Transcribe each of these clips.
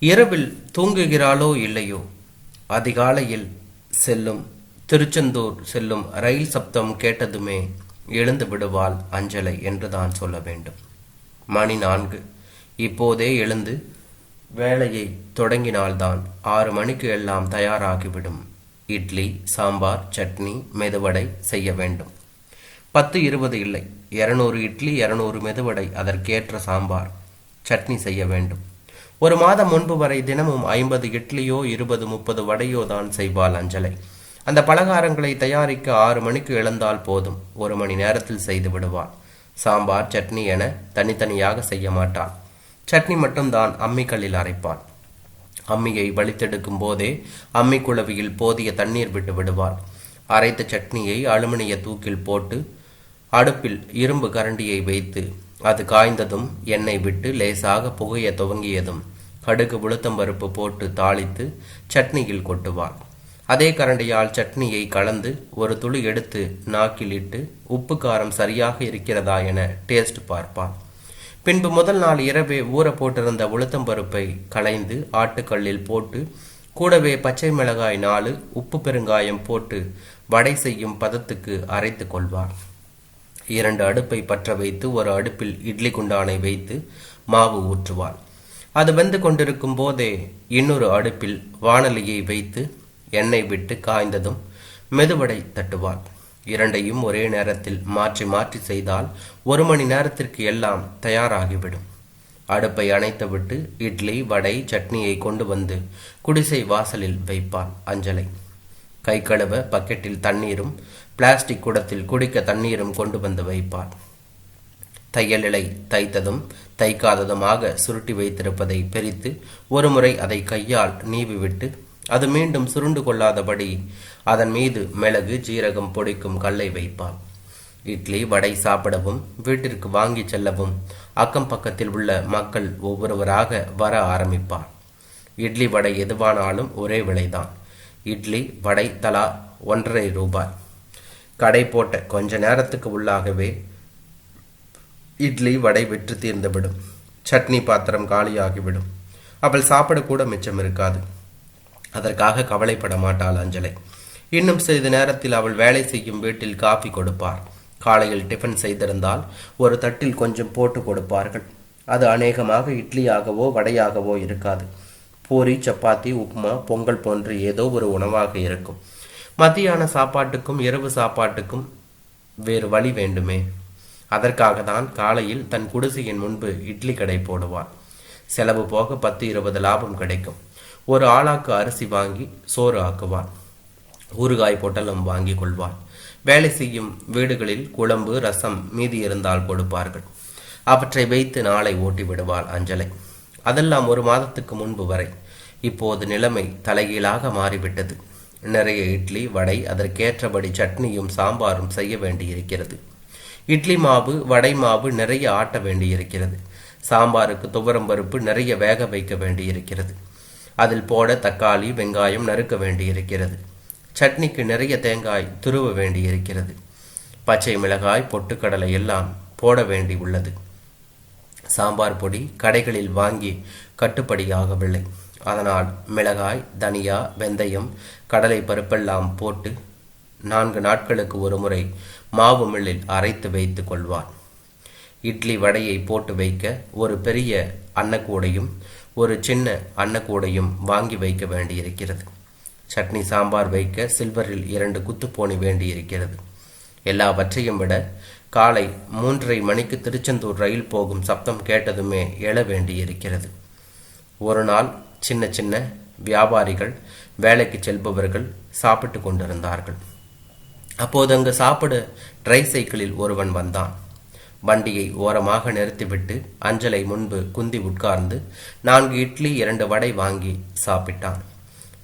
இரவில் தூங்குகிறாளோ இல்லையோ? அதிகாலையில் செல்லும் திருச்செந்தூர் செல்லும் ரயில் சப்தம் கேட்டதுமே எழுந்து விடுவாள் அஞ்சலை என்றுதான் சொல்ல வேண்டும். மணி நான்கு. இப்போதே எழுந்து வேலையை தொடங்கினால்தான் ஆறு மணிக்கு எல்லாம் தயாராகிவிடும். இட்லி சாம்பார் சட்னி மெதுவடை செய்ய வேண்டும். பத்து இருபது இல்லை. இருநூறு இட்லி இருநூறு மெதுவடை அதற்கேற்ற சாம்பார். சட்னி செய்ய வேண்டும். ஒரு மாதம் முன்பு வரை தினமும் ஐம்பது இட்லியோ இருபது முப்பது வடையோ தான் செய்வாள் அஞ்சலை. அந்த பலகாரங்களை தயாரிக்க ஆறு மணிக்கு எழுந்தால் போதும். ஒரு மணி நேரத்தில் செய்து விடுவாள். சாம்பார் சட்னி என தனித்தனியாக செய்ய மாட்டாள். சட்னி மட்டும்தான் அம்மிக்கல்லில் அரைப்பாள். அம்மியை வலித்தெடுக்கும் போதே அம்மி குளவியில் போதிய தண்ணீர் விட்டு விடுவாள். அரைத்த சட்னியை அலுமினிய தூக்கில் போட்டு அடுப்பில் இரும்பு கரண்டியை வைத்து அது காய்ந்ததும் எண்ணெய் விட்டு லேசாக புகைய துவங்கியதும் கடுகு உளுத்தம்பருப்பு போட்டு தாளித்து சட்னியில் கொட்டுவாள் அதே கரண்டியால் சட்னியை கலந்து ஒரு துளி எடுத்து நாக்கில் இட்டு உப்பு காரம் சரியாக இருக்கிறதா என டேஸ்ட் பார்ப்பான். பின்பு முதல் நாள் இரவே ஊற போட்டிருந்த உளுத்தம்பருப்பை களைந்து ஆட்டுக்கல்லில் போட்டு கூடவே பச்சை மிளகாய் நாலு உப்பு பெருங்காயம் போட்டு வடை செய்யும் பதத்துக்கு அரைத்து கொள்வான். இரண்டு அடுப்பை பற்ற வைத்து ஒரு அடுப்பில் இட்லி குண்டானை வைத்து மாவு ஊற்றுவாள். அது வெந்து கொண்டிருக்கும் போதே இன்னொரு அடுப்பில் வானலியை வைத்து எண்ணெய் விட்டு காய்ந்ததும் மெதுவடை தட்டுவாள். இரண்டையும் ஒரே நேரத்தில் மாற்றி மாற்றி செய்தால் ஒரு மணி நேரத்திற்கு எல்லாம் தயாராகிவிடும். அடுப்பை அணைத்துவிட்டு இட்லி வடை சட்னியை கொண்டு வந்து குடிசை வாசலில் வைப்பாள் அஞ்சலை. கை கழுவ பக்கெட்டில் தண்ணீரும் பிளாஸ்டிக் குடத்தில் குடிக்க தண்ணீரும் கொண்டு வந்து வைப்பார். தையலிலை தைத்ததும் தைக்காததுமாக சுருட்டி வைத்திருப்பதை பிரித்து ஒருமுறை அதை கையால் நீவிவிட்டு அது மீண்டும் சுருண்டு கொள்ளாதபடி அதன் மீது மிளகு ஜீரகம் பொடிக்கும் கல்லை வைப்பார். இட்லி வடை சாப்பிடவும் வீட்டிற்கு வாங்கி செல்லவும் அக்கம் பக்கத்தில் உள்ள மக்கள் ஒவ்வொருவராக வர ஆரம்பிப்பார். இட்லி வடை எதுவானாலும் ஒரே விலைதான். இட்லி வடை தலா ஒன்றரை ரூபாய். கடை போட்ட கொஞ்ச நேரத்துக்கு உள்ளாகவே இட்லி வடை விற்று தீர்ந்துவிடும். சட்னி பாத்திரம் காலியாகிவிடும். அவள் சாப்பிடக்கூட மிச்சம் இருக்காது. அதற்காக கவலைப்பட மாட்டாள் அஞ்சலை. இன்னும் சிறிது நேரத்தில் அவள் வேலை செய்யும் வீட்டில் காஃபி கொடுப்பார். காலையில் டிஃபன் செய்திருந்தால் ஒரு தட்டில் கொஞ்சம் போட்டு கொடுப்பார்கள். அது அநேகமாக இட்லியாகவோ வடையாகவோ இருக்காது. பூரி சப்பாத்தி உப்புமா பொங்கல் போன்று ஏதோ ஒரு உணவாக இருக்கும். மத்தியான சாப்பாட்டுக்கும் இரவு சாப்பாட்டுக்கும் வேறு வழி வேண்டுமே? அதற்காக தான் காலையில் தன் குடிசையின் முன்பு இட்லி கடை போடுவாள். செலவு போக பத்து இருபது லாபம் கிடைக்கும். ஒரு ஆளாக்கு அரிசி வாங்கி சோறு ஆக்குவார் ஊறுகாய் பொட்டலம் வாங்கி கொள்வாள். வேலை செய்யும் வீடுகளில் குழம்பு ரசம் மீதி இருந்தால் கொடுப்பார்கள். அவற்றை வைத்து நாளை ஓட்டி விடுவாள் அஞ்சலை. அதெல்லாம் ஒரு மாதத்துக்கு முன்பு வரை. இப்போது நிலைமை தலைகீழாக மாறிவிட்டது. நிறைய இட்லி வடை அதற்கேற்றபடி சட்னியும் சாம்பாரும் செய்ய வேண்டியிருக்கிறது. இட்லி மாவு வடை மாவு நிறைய ஆட்ட வேண்டியிருக்கிறது. சாம்பாருக்கு துவரம் பருப்பு நிறைய வேக வைக்க வேண்டியிருக்கிறது. அதில் போட தக்காளி வெங்காயம் நறுக்க வேண்டியிருக்கிறது. சட்னிக்கு நிறைய தேங்காய் துருவ வேண்டியிருக்கிறது. பச்சை மிளகாய் பொட்டுக்கடலை எல்லாம் போட வேண்டி உள்ளது. சாம்பார் பொடி கடைகளில் வாங்கி கட்டுப்படியாகவில்லை. அதனால் மிளகாய் தனியா வெந்தயம் கடலை பருப்பெல்லாம் போட்டு நான்கு நாட்களுக்கு ஒரு முறை மாவு மில்லில் அரைத்து வைத்து கொள்வார். இட்லி வடையை போட்டு வைக்க ஒரு பெரிய அன்னக்கூடையும் ஒரு சின்ன அன்னக்கூடையும் வாங்கி வைக்க வேண்டியிருக்கிறது. சட்னி சாம்பார் வைக்க சில்வரில் இரண்டு குத்துப்போனி வேண்டியிருக்கிறது. எல்லாவற்றையும் விட காலை மூன்றரை மணிக்கு திருச்செந்தூர் ரயில் போகும் சப்தம் கேட்டதுமே எழ வேண்டியிருக்கிறது. ஒரு நாள் சின்ன சின்ன வியாபாரிகள் வேலைக்கு செல்பவர்கள் சாப்பிட்டு கொண்டிருந்தார்கள். அப்போது அங்கு சாப்பிட ட்ரை சைக்கிளில் ஒருவன் வந்தான். வண்டியை ஓரமாக நிறுத்திவிட்டு அஞ்சலை முன்பு குந்தி உட்கார்ந்து நான்கு இட்லி இரண்டு வடை வாங்கி சாப்பிட்டான்.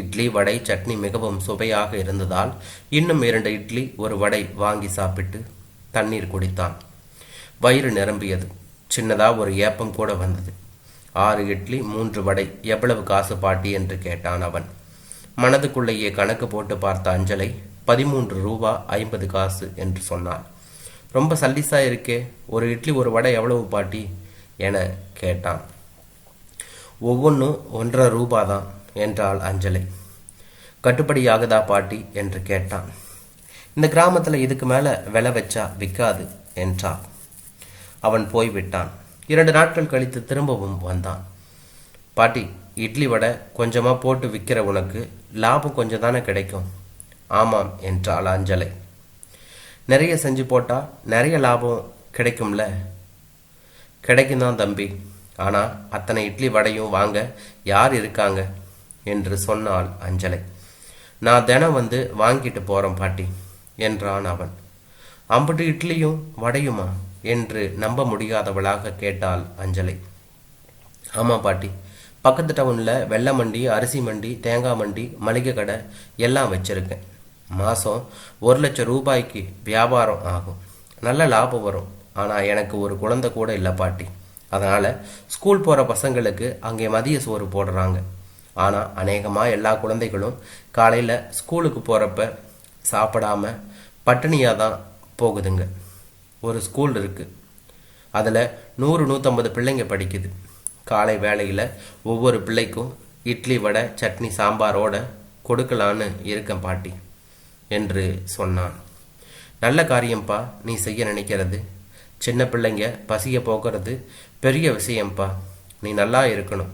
இட்லி வடை சட்னி மிகவும் சுவையாக இருந்ததால் இன்னும் இரண்டு இட்லி ஒரு வடை வாங்கி சாப்பிட்டு தண்ணீர் குடித்தான். வயிறு நிரம்பியது. சின்னதா ஒரு ஏப்பம் கூட வந்தது. ஆறு இட்லி மூன்று வடை எவ்வளவு காசு பாட்டி என்று கேட்டான் அவன். மனதுக்குள்ளேயே கணக்கு போட்டு பார்த்த அஞ்சலை பதிமூன்று ரூபா ஐம்பது காசு என்று சொன்னான். ரொம்ப சல்லிஸா இருக்கே ஒரு இட்லி ஒரு வடை எவ்வளவு பாட்டி? என கேட்டான். ஒவ்வொன்றும் ஒன்றரை ரூபா தான் என்றாள் அஞ்சலை. கட்டுப்படியாகுதா பாட்டி? என்று கேட்டான். இந்த கிராமத்தில் இதுக்கு மேலே விலை வச்சா விற்காது என்றாள் அவன் போய்விட்டான். இரண்டு நாட்கள் கழித்து திரும்பவும் வந்தான். பாட்டி இட்லி வடை கொஞ்சமாக போட்டு விற்கிற உனக்கு லாபம் கொஞ்சம் தானே கிடைக்கும்? ஆமாம் என்றாள் அஞ்சலை. நிறைய செஞ்சு போட்டால் நிறைய லாபம் கிடைக்கும்ல? கிடைக்கும் தான் தம்பி. ஆனால் அத்தனை இட்லி வடையும் வாங்க யார் இருக்காங்க? என்று சொன்னாள் அஞ்சலை. நான் தினம் வந்து வாங்கிட்டு போகிறேன் பாட்டி. என்றான் அவன். அம்புட்டு இட்லியும் வடையுமா? என்று நம்ப முடியாதவளாக கேட்டாள் அஞ்சலை. ஆமாம் பாட்டி. பக்கத்து டவுனில் வெள்ளை மண்டி அரிசி மண்டி தேங்காய் மண்டி மளிகை கடை எல்லாம் வச்சுருக்கேன். மாதம் ஒரு லட்சம் ரூபாய்க்கு வியாபாரம் ஆகும். நல்ல லாபம் வரும். ஆனால் எனக்கு ஒரு குழந்தை கூட இல்லை பாட்டி. அதனால் ஸ்கூல் போகிற பசங்களுக்கு அங்கே மதிய சோறு போடுறாங்க. ஆனால் அநேகமாக எல்லா குழந்தைகளும் காலையில் ஸ்கூலுக்கு போகிறப்ப சாப்பிடாம பட்டினியாக தான் போகுதுங்க. ஒரு ஸ்கூல் இருக்குது அதில் நூறு நூற்றம்பது பிள்ளைங்க படிக்குது. காலை வேளையில் ஒவ்வொரு பிள்ளைக்கும் இட்லி வடை சட்னி சாம்பாரோட கொடுக்கலான்னு இருக்கேன் பாட்டி என்று சொன்னான். நல்ல காரியம்ப்பா நீ செய்ய நினைக்கிறது. சின்ன பிள்ளைங்க பசியை போக்குறது பெரிய விஷயம்ப்பா நீ நல்லா இருக்கணும்.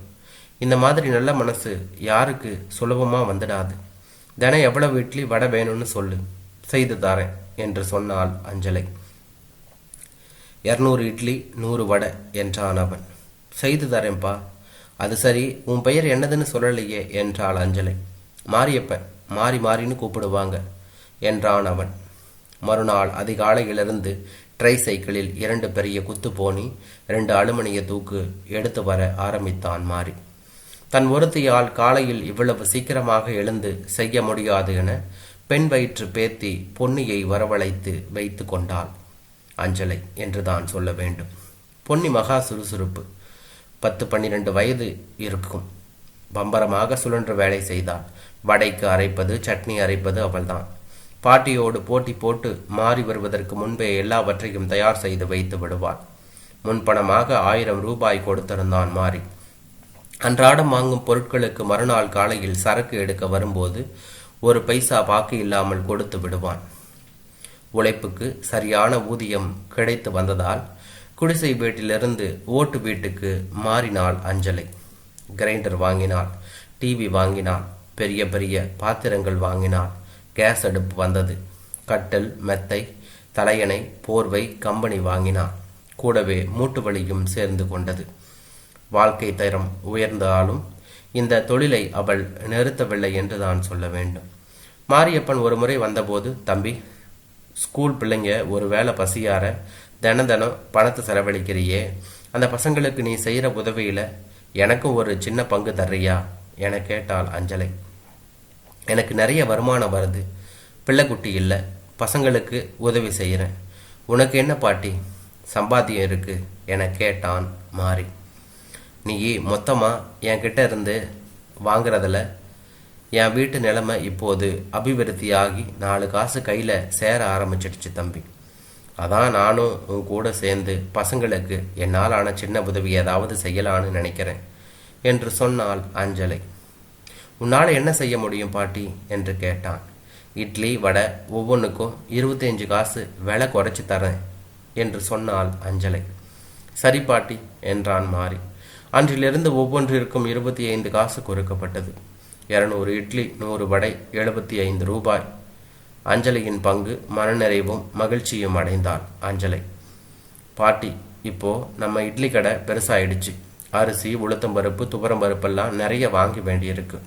இந்த மாதிரி நல்ல மனசு யாருக்கு சுலபமாக வந்துடாது. தினம் எவ்வளவு இட்லி வடை வேணும்னு சொல்லு செய்து தரேன் என்று சொன்னாள் அஞ்சலை. இரநூறு இட்லி நூறு வடை என்றான் அவன். செய்து தரேன்ப்பா அது சரி உன் பெயர் என்னதுன்னு சொல்லலையே என்றாள் அஞ்சலை. மாரியப்பன் மாறி மாறின்னு கூப்பிடுவாங்க என்றான் அவன். மறுநாள் அதிகாலையிலிருந்து ட்ரை சைக்கிளில் இரண்டு பெரிய குத்து போனி ரெண்டு அலுமினிய தூக்கு எடுத்து வர ஆரம்பித்தான் மாறி. தன் ஒருத்தியால் காலையில் இவ்வளவு சீக்கிரமாக எழுந்து செய்ய முடியாது என பெண் வயிற்று பேத்தி பொன்னியை வரவழைத்து வைத்து கொண்டாள். அஞ்சலை என்றுதான் சொல்ல வேண்டும். பொன்னி மகா சுறுசுறுப்பு. பத்து பன்னிரண்டு வயது இருக்கும். பம்பரமாக சுழன்று வேலை செய்தாள். வடைக்கு அரைப்பது சட்னி அரைப்பது அவள்தான். பாட்டியோடு போட்டி போட்டு மாறி வருவதற்கு முன்பே எல்லாவற்றையும் தயார் செய்து வைத்து விடுவாள். முன்பணமாக ஆயிரம் ரூபாய் கொடுத்திருந்தான் மாறி. அன்றாடம் வாங்கும் பொருட்களுக்கு மறுநாள் காலையில் சரக்கு எடுக்க வரும்போது ஒரு பைசா பாக்கி இல்லாமல் கொடுத்து விடுவான். உழைப்புக்கு சரியான ஊதியம் கிடைத்து வந்ததால் குடிசை வீட்டிலிருந்து ஓட்டு வீட்டுக்கு மாறினாள் அஞ்சலை. கிரைண்டர் வாங்கினாள் டிவி வாங்கினாள் பெரிய பெரிய பாத்திரங்கள் வாங்கினாள். கேஸ் அடுப்பு வந்தது. கட்டல் மெத்தை தலையணை போர்வை கம்பெனி வாங்கினாள். கூடவே மூட்டு வலியும் சேர்ந்து கொண்டது. வாழ்க்கை தரம் உயர்ந்தாலும் இந்த தொழிலை அவள் நிறுத்தவில்லை என்று தான் சொல்ல வேண்டும். மாரியப்பன் ஒரு முறை வந்தபோது தம்பி ஸ்கூல் பிள்ளைங்க ஒரு வேலை பசியார தினம் தினம் பணத்தை செலவழிக்கிறியே. அந்த பசங்களுக்கு நீ செய்கிற உதவியில் எனக்கும் ஒரு சின்ன பங்கு தர்றியா? என கேட்டாள் அஞ்சலை. எனக்கு நிறைய வருமானம் வருது. பிள்ளைக்குட்டி இல்லை. பசங்களுக்கு உதவி செய்கிறேன் உனக்கு என்ன பாட்டி? சம்பாத்தியம் இருக்கு என கேட்டான் மாறி நீ மொத்தமாக என்கிட்ட இருந்து வாங்குறதுல என் வீட்டு நிலைமை இப்போது அபிவிருத்தியாகி நாலு காசு கையில் சேர ஆரம்பிச்சிடுச்சு தம்பி. அதான் நானும் உன் கூட சேர்ந்து பசங்களுக்கு என்னால் ஆன சின்ன உதவி ஏதாவது செய்யலான்னு நினைக்கிறேன் என்று சொன்னாள் அஞ்சலை. உன்னால் என்ன செய்ய முடியும் பாட்டி? என்று கேட்டான். இட்லி வடை ஒவ்வொன்றுக்கும் இருபத்தஞ்சு காசு விலை குறைச்சி தரேன் என்று சொன்னாள் அஞ்சலை. சரி பாட்டி என்றான் மாறி. அன்றிலிருந்து ஒவ்வொன்றிற்கும் இருபத்தி ஐந்து காசு குறுக்கப்பட்டது இருநூறு இட்லி நூறு வடை எழுபத்தி ஐந்து ரூபாய். அஞ்சலியின் பங்கு மனநிறைவும் மகிழ்ச்சியும் அடைந்தாள் அஞ்சலை. பாட்டி இப்போ நம்ம இட்லி கடை பெருசாயிடுச்சு. அரிசி உளுத்தம்பருப்பு துவரம் பருப்பெல்லாம் நிறைய வாங்க வேண்டியிருக்கு.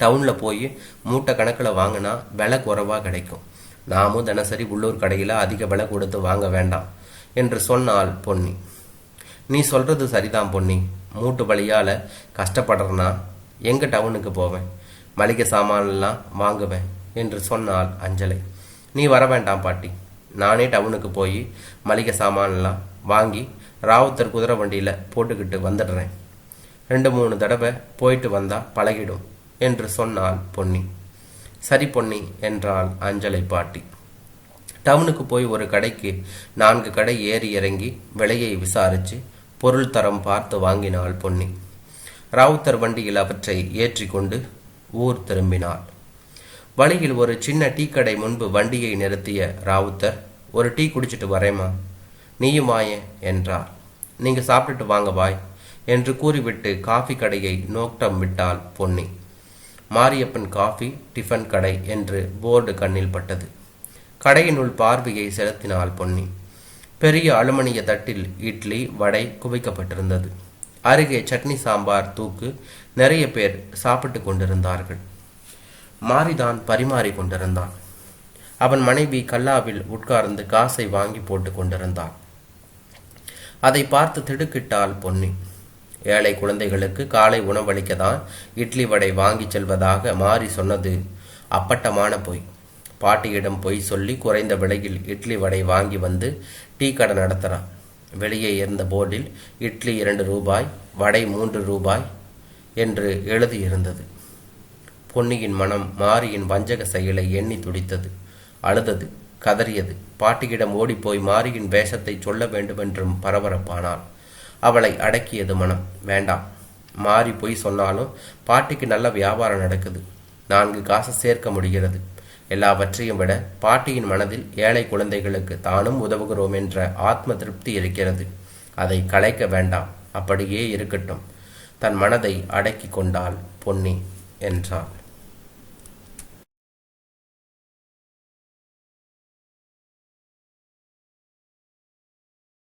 டவுனில் போய் மூட்டை கணக்கில் வாங்கினா விலை குறைவாக கிடைக்கும். நாமும் தினசரி உள்ளூர் கடையில் அதிக விலை கொடுத்து வாங்க வேண்டாம் என்று சொன்னாள் பொன்னி. நீ சொல்கிறது சரிதான் பொன்னி. மூட்டு வழியால் கஷ்டப்படுறனா எங்கே டவுனுக்கு போவேன்? மளிகை சாமான்லாம் வாங்குவேன் என்று சொன்னாள் அஞ்சலை. நீ வர வேண்டாம் பாட்டி. நானே டவுனுக்கு போய் மளிகை சாமான்லாம் வாங்கி ராவுத்தர் குதிரை வண்டியில் போட்டுக்கிட்டு வந்துடுறேன். ரெண்டு மூணு தடவை போயிட்டு வந்தால் பழகிடும் என்று சொன்னாள் பொன்னி. சரி பொன்னி என்றாள் அஞ்சலை பாட்டி. டவுனுக்கு போய் ஒரு கடைக்கு நான்கு கடை ஏறி இறங்கி விலையை விசாரித்து பொருள் தரம் பார்த்து வாங்கினாள் பொன்னி. ராவுத்தர் வண்டியில் அவற்றை ஏற்றிக்கொண்டு ஊர் திரும்பினாள். வழியில் ஒரு சின்ன டீ கடை முன்பு வண்டியை நிறுத்திய ராவுத்தர் ஒரு டீ குடிச்சிட்டு வரேம்மா. நீயும் வாயேன் என்றார். நீங்க சாப்பிட்டுட்டு வாங்க வாய் என்று கூறிவிட்டு காஃபி கடையை நோக்கம் விட்டாள் பொன்னி. மாரியப்பன் காஃபி டிஃபன் கடை என்று போர்டு கண்ணில் பட்டது. கடையினுள் பார்வையை செலுத்தினாள் பொன்னி. பெரிய அலுமினிய தட்டில் இட்லி வடை குவிக்கப்பட்டிருந்தது. அருகே சட்னி சாம்பார் தூக்கு நிறைய பேர் சாப்பிட்டு கொண்டிருந்தார்கள். மாரிதான் பரிமாறிக் கொண்டிருந்தான். அவன் மனைவி கல்லாவில் உட்கார்ந்து காசை வாங்கி போட்டு கொண்டிருந்தான் அதை பார்த்து திடுக்கிட்டாள் பொன்னி. ஏழை குழந்தைகளுக்கு காலை உணவளிக்க தான் இட்லி வடை வாங்கி செல்வதாக மாறி சொன்னது அப்பட்டமான பொய். பாட்டியிடம் பொய் சொல்லி குறைந்த விலையில் இட்லி வடை வாங்கி வந்து டீ கடை நடத்துகிறான் வெளியே இருந்த போர்டில் இட்லி இரண்டு ரூபாய் வடை மூன்று ரூபாய் என்று எழுதியிருந்தது பொன்னியின் மனம் மாரியின் வஞ்சக செயலை எண்ணி துடித்தது. அழுதது கதறியது. பாட்டியிடம் ஓடிப்போய் மாரியின் வேஷத்தை சொல்ல வேண்டுமென்றும் பரபரப்பானாள். அவளை அடக்கியது மனம். வேண்டாம். மாறி பொய் சொன்னாலும் பாட்டிக்கு நல்ல வியாபாரம் நடக்குது. நான்கு காசு சேர்க்க முடிகிறது. எல்லாவற்றையும் விட பாட்டியின் மனதில் ஏழை குழந்தைகளுக்கு தானும் உதவுகிறோம் என்ற ஆத்ம திருப்தி இருக்கிறது. அதை கலைக்க வேண்டாம். அப்படியே இருக்கட்டும். தன் மனதை அடக்கி கொண்டாள் பொன்னி என்றாள்.